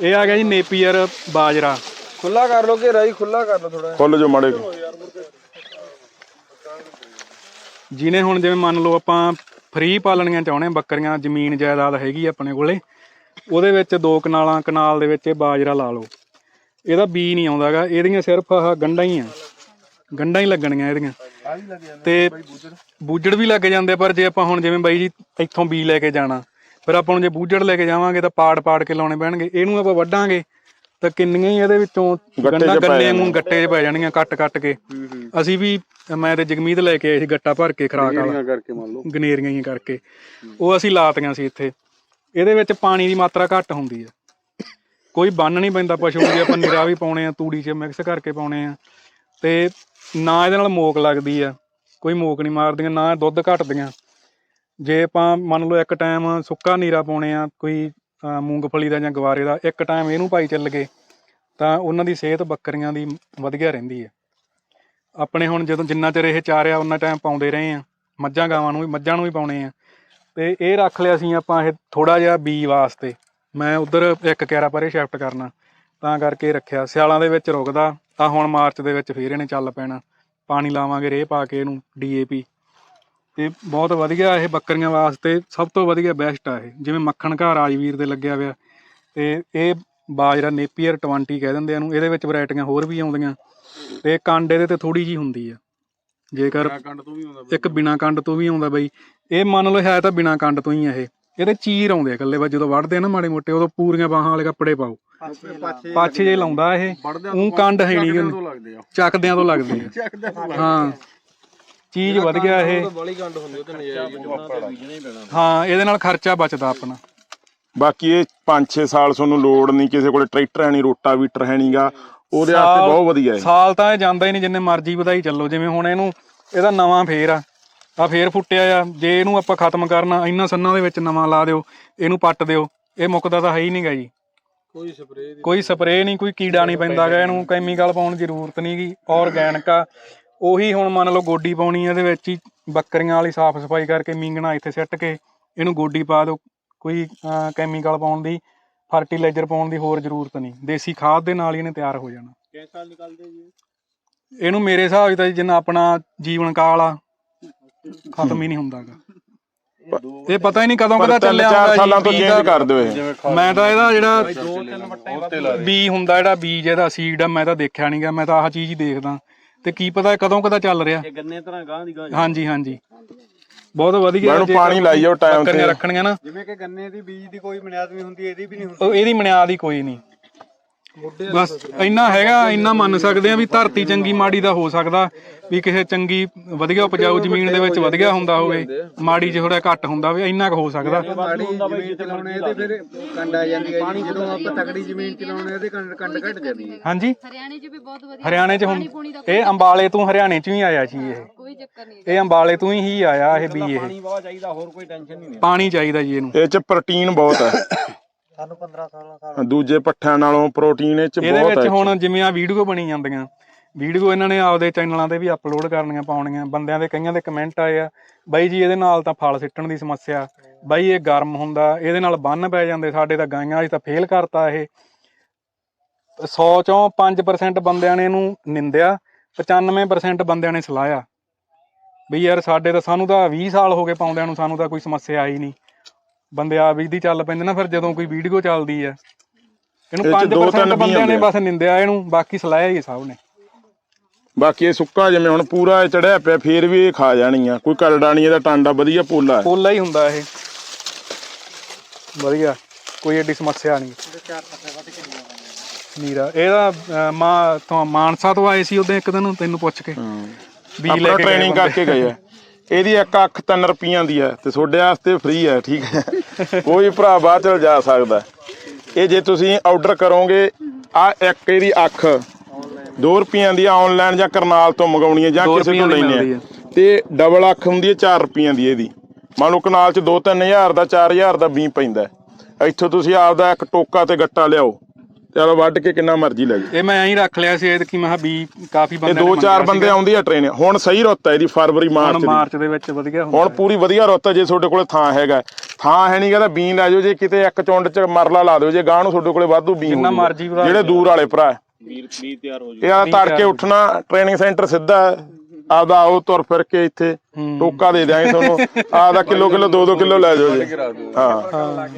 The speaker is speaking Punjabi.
ਇਹ ਆ ਗਿਆ ਜੀ ਨੇਪੀਅਰ ਬਾਜਰਾ। ਖੁੱਲਾ ਕਰ ਲੋ ਘੇਰਾ ਜੀ ਖੁੱਲਾ ਕਰ ਲੋ ਥੋੜਾ ਖੁੱਲ ਜੋ ਮਾੜੇ ਜਿਹਨੇ ਹੁਣ ਜਿਵੇਂ ਮੰਨ ਲਓ ਆਪਾਂ ਫ੍ਰੀ ਪਾਲਣੀਆਂ ਚਾਹੁੰਦੇ ਬੱਕਰੀਆਂ ਜ਼ਮੀਨ ਜਾਇਦਾਦ ਹੈਗੀ ਆਪਣੇ ਕੋਲੇ ਉਹਦੇ ਵਿੱਚ ਦੋ ਕਨਾਲਾਂ ਕਨਾਲ ਦੇ ਵਿੱਚ ਇਹ ਬਾਜਰਾ ਲਾ ਲਓ। ਇਹਦਾ ਬੀ ਨਹੀਂ ਆਉਂਦਾਗਾ ਇਹਦੀਆਂ ਸਿਰਫ ਆਹ ਗੰਢਾਂ ਹੀ ਆ। ਗੰਢਾਂ ਹੀ ਲੱਗਣੀਆਂ ਇਹਦੀਆਂ। ਤੇ ਬੂਜੜ ਵੀ ਲੱਗ ਜਾਂਦੇ ਪਰ ਜੇ ਆਪਾਂ ਹੁਣ ਜਿਵੇਂ ਬਾਈ ਜੀ ਇੱਥੋਂ ਬੀ ਲੈ ਕੇ ਜਾਣਾ ਫਿਰ ਆਪਾਂ ਨੂੰ ਜੇ ਬੂਜੜ ਲੈ ਕੇ ਜਾਵਾਂਗੇ ਤਾਂ ਪਾੜ ਪਾੜ ਕੇ ਲਾਉਣੇ ਪੈਣਗੇ। ਇਹਨੂੰ ਆਪਾਂ ਵੱਢਾਂਗੇ ਤਾਂ ਕਿੰਨੀਆਂ ਹੀ ਇਹਦੇ ਵਿੱਚੋਂ ਪੈ ਗੰਨੇ ਨੂੰ ਗੱਟੇ 'ਚ ਪੈ ਜਾਣਗੀਆਂ ਕੱਟ ਕੱਟ ਕੇ। ਅਸੀਂ ਵੀ ਮੈਂ ਤੇ ਜਗਮੀਤ ਲੈ ਕੇ ਆਏ ਸੀ ਗੱਟਾ ਭਰ ਕੇ ਖਰਾਕ ਵਾਲਾ। ਕਰਕੇ ਮੰਨ ਲਓ। ਗਨੇਰੀਆਂ ਹੀ ਕਰਕੇ। ਉਹ ਅਸੀਂ ਲਾਤੀਆਂ ਸੀ ਇੱਥੇ। ਇਹਦੇ ਵਿੱਚ ਪਾਣੀ ਦੀ ਮਾਤਰਾ ਘੱਟ ਹੁੰਦੀ ਹੈ ਕੋਈ ਬੰਨ ਨਹੀਂ ਪੈਂਦਾ ਪਸ਼ੂ ਨੂੰ ਜੇ ਆਪਾਂ ਨਿਰਾ ਵੀ ਪਾਉਣੇ ਆ ਤੂੜੀ 'ਚ ਮਿਕਸ ਕਰਕੇ ਪਾਉਣੇ ਆ। ਤੇ ਨਾ ਇਹਦੇ ਨਾਲ ਮੋਕ ਲੱਗਦੀ ਆ। ਕੋਈ ਮੋਕ ਨਹੀਂ ਮਾਰਦੀਆਂ ਨਾ ਦੁੱਧ ਘਟਦੀਆਂ। ਜੇ ਆਪਾਂ ਮੰਨ ਲਓ ਇੱਕ ਟਾਈਮ ਸੁੱਕਾ ਨੀਰਾ ਪਾਉਣੇ ਆ, ਕੋਈ ਮੂੰਗਫਲੀ ਦਾ ਜਾਂ ਗਵਾਰੇ ਦਾ, ਇੱਕ ਟਾਈਮ ਇਹਨੂੰ ਪਾਈ ਚੱਲ ਗਏ, ਤਾਂ ਉਹਨਾਂ ਦੀ ਸਿਹਤ ਬੱਕਰੀਆਂ ਦੀ ਵਧੀਆ ਰਹਿੰਦੀ ਹੈ ਆਪਣੇ ਹੁਣ ਜਦੋਂ ਜਿੰਨਾ ਚਿਰ ਇਹ ਚਾਰਿਆ ਉਹਨਾਂ ਟਾਈਮ ਪਾਉਂਦੇ ਰਹੇ ਆ, ਮੱਝਾਂ ਗਾਵਾਂ ਨੂੰ ਵੀ, ਮੱਝਾਂ ਨੂੰ ਵੀ ਪਾਉਣੇ ਆ। ਤੇ ਇਹ ਰੱਖ ਲਿਆ ਸੀ ਆਪਾਂ ਇਹ ਥੋੜਾ ਜਿਹਾ ਬੀ ਵਾਸਤੇ। ਮੈਂ ਉਧਰ ਇੱਕ ਕੈਰਾ ਪਰੇ ਸ਼ਿਫਟ ਕਰਨਾ, ਤਾਂ ਕਰਕੇ ਰੱਖਿਆ। ਸਿਆਲਾਂ ਦੇ ਵਿੱਚ ਰੁਕਦਾ ਆ ਹੁਣ ਮਾਰਚ ਦੇ ਵਿੱਚ ਫੇਰ ਇਹਨੇ ਚੱਲ ਪੈਣਾ। ਪਾਣੀ ਲਾਵਾਂਗੇ, ਰੇਹ ਪਾ ਕੇ ਇਹਨੂੰ ਡੀਏਪੀ ਤੇ ਬਹੁਤ ਵਧੀਆ ਇਹ ਬੱਕਰੀਆਂ ਵਾਸਤੇ ਸਭ ਤੋਂ ਵਧੀਆ ਬੈਸਟ ਆ ਇਹ। ਜਿਵੇਂ ਮੱਖਣ ਘਰ ਰਾਜਵੀਰ ਦੇ ਲੱਗਿਆ ਹੋਇਆ। ਤੇ ਇਹ ਬਾਜਰਾ ਨੇਪੀਅਰ 20 ਕਹਿ ਦਿੰਦੇ ਆ ਇਹਨੂੰ। ਇਹਦੇ ਵਿੱਚ ਵੈਰਾਈਟੀਆਂ ਹੋਰ ਵੀ ਆਉਂਦੀਆਂ। ਤੇ ਕੰਡ ਇਹਦੇ ਤੇ ਥੋੜੀ ਜੀ ਹੁੰਦੀ ਆ। ਜੇਕਰ ਕੰਡ ਤੋਂ ਵੀ ਆਉਂਦਾ ਇੱਕ ਬਿਨਾ ਕੰਡ ਤੋਂ ਵੀ ਆਉਂਦਾ ਬਈ। ਇਹ ਮੰਨ ਲਓ ਹੈ ਤਾਂ ਬਿਨਾ ਕੰਡ ਤੋਂ ਹੀ ਆ ਇਹ। ਇਹਦੇ ਚੀਰ ਆਉਂਦੇ ਆ ਇਕੱਲੇ ਬਸ। ਜਦੋਂ ਵੜਦੇ ਆ ਨਾ ਮਾੜੇ ਮੋਟੇ ਉਦੋਂ ਪੂਰੀਆਂ ਬਾਹਾਂ ਵਾਲੇ ਕੱਪੜੇ ਪਾਓ। ਪਾਛੇ ਜੇ ਲਾਉਂਦਾ ਇਹ ਉਹ ਕੰਡ ਹੈ ਨਹੀਂ ਤੋਂ ਲੱਗਦੇ ਆ। ਚੱਕਦਿਆਂ ਤੋਂ ਲੱਗਦੇ ਆ। ਹਾਂ। ਚੀਜ਼ ਵਧ ਗਿਆ ਇਹ। ਬੜੀ ਕੰਡ ਹੁੰਦੀ ਉਹ ਤੇ ਨਜਾਇਜ਼ ਬੀਜਣਾ ਹੀ ਪੈਣਾ। ਹਾਂ ਇਹਦੇ ਨਾਲ ਖਰਚਾ ਬਚਦਾ ਆਪਣਾ। ਬਾਕੀ ਇਹ 5-6 ਸਾਲ ਤੁਹਾਨੂੰ ਲੋੜ ਨਹੀਂ ਕਿਸੇ ਕੋਲੇ ਟਰੈਕਟਰ ਹੈ ਨਹੀਂ ਰੋਟਾਵੀਟਰ ਹੈ ਨਹੀਂਗਾ। ਉਹਦੇ ਵਾਸਤੇ ਬਹੁਤ ਵਧੀਆ ਹੈ ਸਾਲ ਤਾਂ ਇਹ ਜਾਂਦਾ ਹੀ ਨਹੀਂ ਜਿੰਨੇ ਮਰਜ਼ੀ ਵਧਾਈ ਚੱਲੋ। ਜਿਵੇਂ ਹੁਣ ਇਹਨੂੰ ਇਹਦਾ ਨਵਾਂ ਫੇਰ ਆ। ਆ ਫੇਰ ਫੁੱਟਿਆ ਆ। ਜੇ ਇਹਨੂੰ ਆਪਾਂ ਖਤਮ ਕਰਨਾ ਇੰਨਾ ਸੰਨਾਂ ਦੇ ਵਿੱਚ ਨਵਾਂ ਲਾ ਦਿਓ ਇਹਨੂੰ ਪੱਟ ਦਿਓ ਇਹ ਮੁੱਕਦਾ ਤਾਂ ਹੈ ਹੀ ਨਹੀਂਗਾ ਜੀ। ਕੋਈ ਸਪਰੇਅ ਕੋਈ ਸਪਰੇਅ ਨਹੀਂ। ਕੋਈ ਕੀੜਾ ਨਹੀਂ ਪੈਂਦਾਗਾ ਇਹਨੂੰ। ਕੈਮੀਕਲ ਪਾਉਣ ਦੀ ਜ਼ਰੂਰਤ ਨਹੀਂਗੀ। ਆਰਗੈਨਿਕ ਆ। ਉਹੀ ਹੁਣ ਮੰਨ ਲਓ ਗੋਡੀ ਪਾਉਣੀ ਆ ਇਹਦੇ ਵਿੱਚ ਹੀ ਬੱਕਰੀਆਂ ਵਾਲੀ ਸਾਫ਼ ਸਫ਼ਾਈ ਕਰਕੇ ਮੀਂਗਣਾ ਇੱਥੇ ਸਿੱਟ ਕੇ ਇਹਨੂੰ ਗੋਡੀ ਪਾ ਦਿਓ ਕੋਈ ਕੈਮੀਕਲ ਪਾਉਣ ਦੀ ਫਰਟੀਲਾਈਜ਼ਰ ਪਾਉਣ ਦੀ ਹੋਰ ਜ਼ਰੂਰਤ ਨਹੀਂ ਦੇਸੀ ਖਾਦ ਦੇ ਨਾਲ ਹੀ ਇਹਨੇ ਤਿਆਰ ਹੋ ਜਾਣਾ। ਕਿੰਨੇ ਸਾਲ ਨਿਕਲਦੇ ਜੀ ਇਹਨੂੰ ਮੇਰੇ ਹਿਸਾਬ ਤਾਂ ਜਿੰਨਾ ਆਪਣਾ ਜੀਵਨ ਕਾਲ ਆ ਖਤਮ ਹੀ ਨਹੀਂ ਹੁੰਦਾਗਾ ਇਹ ਪਤਾ ਹੀ ਨਹੀਂ ਕਦੋਂ ਕਦਾ ਚੱਲਿਆ ਚਾਰ ਹੁੰਦਾ ਸਾਲਾਂ ਤੋਂ ਚੇਂਜ ਕਰ ਦਿਓ ਇਹ। ਮੈਂ ਤਾਂ ਇਹਦਾ ਜਿਹੜਾ ਬੀ ਹੁੰਦਾ ਜਿਹੜਾ ਬੀਜ ਇਹਦਾ ਸੀਡ ਆ ਮੈਂ ਤਾਂ ਦੇਖਿਆ ਨਹੀਂਗਾ ਮੈਂ ਤਾਂ ਆਹ ਚੀਜ਼ ਹੀ ਦੇਖਦਾ। ਤੇ ਕੀ ਪਤਾ ਕਦੋਂ ਕਦਾ ਚੱਲ ਰਿਹਾ। ਇਹ ਗੰਨੇ ਤਰ੍ਹਾਂ ਗਾਂ ਦੀ ਗਾਂ ਹਾਂਜੀ ਹਾਂਜੀ। ਬਹੁਤ ਵਧੀਆ ਮੈਨੂੰ ਪਾਣੀ ਲਾਈ ਜਾਓ ਟਾਈਮ ਤੇ। ਰੱਖਣੀਆਂ ਨਾ। ਜਿਵੇਂ ਕਿ ਗੰਨੇ ਦੀ ਬੀਜ ਦੀ ਕੋਈ ਬੁਨਿਆਦ ਨਹੀਂ ਹੁੰਦੀ ਇਹਦੀ ਵੀ ਨਹੀਂ ਹੁੰਦੀ। ਉਹ ਇਹਦੀ ਮਨਿਆਦ ਹੀ ਕੋਈ ਨਹੀਂ। ਬਸ ਇੰਨਾ ਹੈਗਾ ਇੰਨਾ ਮੰਨ ਸਕਦੇ ਆ ਵੀ ਧਰਤੀ ਚੰਗੀ ਮਾੜੀ ਦਾ ਹੋ ਸਕਦਾ ਵੀ ਕਿਸੇ ਚੰਗੀ ਵਧੀਆ ਉਪਜਾਊ ਜ਼ਮੀਨ ਦੇ ਵਿੱਚ ਵਧੀਆ ਹੁੰਦਾ ਹੋਵੇ ਮਾੜੀ ਥੋੜਾ ਘੱਟ ਹੁੰਦਾ ਹੋਵੇ ਇੰਨਾ ਕੁ ਹੋ ਸਕਦਾ। ਮਾੜੀ ਜ਼ਮੀਨ ਚ ਲਾਉਣੇ ਇਹਦੇ ਫਿਰ ਕੰਡ ਆ ਜਾਂਦੀ ਹੈ ਜੀ। ਜਦੋਂ ਆਪਾਂ ਤਕੜੀ ਜ਼ਮੀਨ ਚ ਲਾਉਣੇ ਇਹਦੇ ਕੰਡ ਕੰਡ ਘਟ ਜਾਂਦੀ ਹੈ। ਹਾਂਜੀ। ਹਰਿਆਣੇ 'ਚ ਵੀ ਬਹੁਤ ਵਧੀਆ ਹਰਿਆਣੇ 'ਚ ਹੁਣ ਇਹ ਅੰਬਾਲੇ ਤੋਂ ਹਰਿਆਣੇ 'ਚ ਹੀ ਆਇਆ ਜੀ ਇਹ। ਕੋਈ ਚੱਕਰ ਨਹੀਂ ਇਹ ਅੰਬਾਲੇ ਤੋਂ ਹੀ ਆਇਆ ਇਹ ਵੀ ਇਹ। ਬਹੁਤ ਚਾਹੀਦਾ ਹੋਰ ਕੋਈ ਟੈਨਸ਼ਨ ਨਹੀਂ ਪਾਣੀ ਚਾਹੀਦਾ ਜੀ ਇਹਨੂੰ। ਇਹ ਚ ਪ੍ਰੋਟੀਨ ਬਹੁਤ ਹੈ। ਸਾਨੂੰ 15 ਸਾਲਾਂ ਦੂਜੇ ਪੱਠਿਆਂ ਨਾਲੋਂ ਪ੍ਰੋਟੀਨ ਇਹ ਚ ਇਹਦੇ ਬਹੁਤ ਵਿੱਚ ਹੈ ਹੁਣ ਜਿਵੇਂ ਆ ਵੀਡੀਓ ਬਣੀ ਜਾਂਦੀਆਂ। ਵੀਡੀਓ ਇਹਨਾਂ ਨੇ ਆਪਦੇ ਚੈਨਲਾਂ ਤੇ ਵੀ ਅਪਲੋਡ ਕਰਨੀਆਂ ਪਾਉਣੀਆਂ। ਬੰਦਿਆਂ ਦੇ ਕਈਆਂ ਦੇ ਕਮੈਂਟ ਆਏ ਆ ਬਾਈ ਜੀ ਇਹਦੇ ਨਾਲ ਤਾਂ ਫਲ ਸਿੱਟਣ ਦੀ ਸਮੱਸਿਆ। ਬਾਈ ਇਹ ਗਰਮ ਹੁੰਦਾ ਇਹਦੇ ਨਾਲ ਬੰਨ ਪੈ ਜਾਂਦੇ। ਸਾਡੇ ਤਾਂ ਗਾਈਆਂ ਅਸੀਂ ਤਾਂ ਫੇਲ ਕਰਤਾ ਇਹ। 100 ਚੋਂ 5% ਬੰਦਿਆਂ ਨੇ ਇਹਨੂੰ ਨਿੰਦਿਆ 95% ਬੰਦਿਆਂ ਨੇ ਸਲਾਹਿਆ। ਵੀ ਯਾਰ ਸਾਡੇ ਤਾਂ ਸਾਨੂੰ ਤਾਂ 20 ਸਾਲ ਹੋ ਗਏ ਪਾਉਂਦਿਆਂ ਨੂੰ ਸਾਨੂੰ ਤਾਂ ਕੋਈ ਸਮੱਸਿਆ ਆਈ ਨਹੀਂ। ਬੰਦੇ ਆ ਵੀ ਦੀ ਚੱਲ ਪੈਂਦੇ ਨਾ ਫਿਰ ਜਦੋਂ ਕੋਈ ਵੀਡੀਓ ਚੱਲਦੀ ਆ। ਇਹਨੂੰ ਇਹ 'ਚ ਦੋ 5% ਤਿੰਨ ਵੀ ਬੰਦਿਆਂ ਨੇ। ਬਸ ਨਿੰਦਿਆ ਇਹਨੂੰ ਬਾਕੀ ਸਲਾਹਿਆ ਹੀ ਸਭ ਨੇ। ਬਾਕੀ ਇਹ ਸੁੱਕਾ ਜਿਵੇਂ ਹੁਣ ਪੂਰਾ ਚੜਿਆ ਪਿਆ ਫੇਰ ਵੀ ਇਹ ਖਾ ਜਾਣੀ ਆ। ਕੋਈ ਨਹੀਂ ਇਹਦਾ ਟਾਂਡਾ ਵਧੀਆ ਪੋਲਾ ਹੈ। ਪੋਲਾ ਹੀ ਹੁੰਦਾ ਇਹ। ਵਧੀਆ ਕੋਈ ਏਡੀ ਸਮੱਸਿਆ ਨਹੀਂ। ਨੀਰਾ ਇਹਦਾ ਮਾਂ ਤੋਂ ਮਾਨਸਾ ਤੋਂ ਆਏ ਸੀ ਉਹਦੇ ਇੱਕ ਦਿਨ ਤੈਨੂੰ ਪੁੱਛ ਕੇ। ਵੀ ਲੈ ਕੇ ਟ੍ਰੇਨਿੰਗ ਕਰਕੇ ਗਏ ਆ। ਇਹਦੀ ਇੱਕ ਅੱਖ 3 ਰੁਪਈਆਂ ਦੀ ਹੈ ਤੇ ਤੁਹਾਡੇ ਵਾਸਤੇ ਫ੍ਰੀ ਹੈ ਠੀਕ ਹੈ। ਕੋਈ ਭਰਾ ਬਾਹਰ ਚਲ ਜਾ ਸਕਦਾ। ਇਹ ਜੇ ਤੁਸੀਂ ਆਰਡਰ ਕਰੋਗੇ ਆ ਇੱਕ ਇਹਦੀ ਅੱਖ 2 ਰੁਪਈਆਂ ਦੀ ਆਨਲਾਈਨ ਜਾਂ ਕਰਨਾਲ ਤੋਂ ਮੰਗਾਉਣੀ ਹੈ ਜਾਂ ਕਿਸੇ ਤੋਂ ਲੈਣੀ ਹੈ। ਤੇ ਡਬਲ ਅੱਖ ਹੁੰਦੀ ਹੈ 4 ਰੁਪਈਆਂ ਦੀ ਇਹਦੀ। ਮੰਨ ਲਓ ਕਨਾਲ ਚ 2-3000 ਦਾ 4000 ਦਾ ਬੀ ਪੈਂਦਾ। ਇੱਥੋਂ ਤੁਸੀਂ ਆਪਦਾ ਇੱਕ ਟੋਕਾ ਤੇ ਗੱਟਾ ਲਿਆਓ। ਚਲੋ ਵੱਢ ਕੇ ਕਿੰਨਾ ਮਰਜ਼ੀ ਲੈ ਜਾਓ। ਇਹ ਮੈਂ ਐਂ ਰੱਖ ਲਿਆ ਸੀ ਇਹ ਕਿ ਮੈਂ ਕਿਹਾ ਵੀ ਕਾਫੀ ਇਹ ਬੰਦੇ ਦੋ ਚਾਰ ਬੰਦੇ ਆਉਂਦੀ ਆ ਟ੍ਰੇਨ ਹੁਣ ਸਹੀ ਰੁੱਤ ਹੈ ਇਹਦੀ ਫਰਵਰੀ ਮਾਰਚ ਹੁਣ ਦੀ। ਮਾਰਚ ਦੇ ਵਿੱਚ ਵਧੀਆ ਹੁੰਦਾ ਹੁਣ ਪੂਰੀ ਵਧੀਆ ਰੁੱਤ ਹੈ ਜੇ ਤੁਹਾਡੇ ਕੋਲੇ ਥਾਂ ਹੈਗਾ। ਥਾਂ ਹੈ ਨਹੀਂ ਕਹਿੰਦਾ ਬੀਨ ਲੈ ਜਾਓ ਜੇ ਕਿਤੇ ਇੱਕ ਚੁੰਡ ਚ ਮਰਲਾ ਲਾ ਦਿਓ ਜੇ ਗਾਂ ਨੂੰ ਤੁਹਾਡੇ ਕੋਲੇ ਵਾਧੂ ਬੀਨ ਜਿੰਨਾ। ਮਰਜ਼ੀ ਵਧਾ ਜਿਹੜੇ ਦੂਰ ਵਾਲੇ ਭਰਾ ਵੀਰ ਤਿਆਰ ਹੋ ਇਹ ਆ ਤੜਕੇ ਉੱਠਣਾ ਟ੍ਰੇਨਿੰਗ ਸੈਂਟਰ ਸਿੱਧਾ ਹੈ। ਆਪਦਾ ਆਓ ਤੁਰ ਫਿਰ ਕੇ ਇੱਥੇ। ਟੋਕਾ ਦੇ ਦਿਆਂਗੇ ਤੁਹਾਨੂੰ। ਆਪਦਾ ਕਿਲੋ ਕਿਲੋ 2-2 ਕਿਲੋ ਲੈ ਜਾਓ ਜੀ। ਹਾਂ।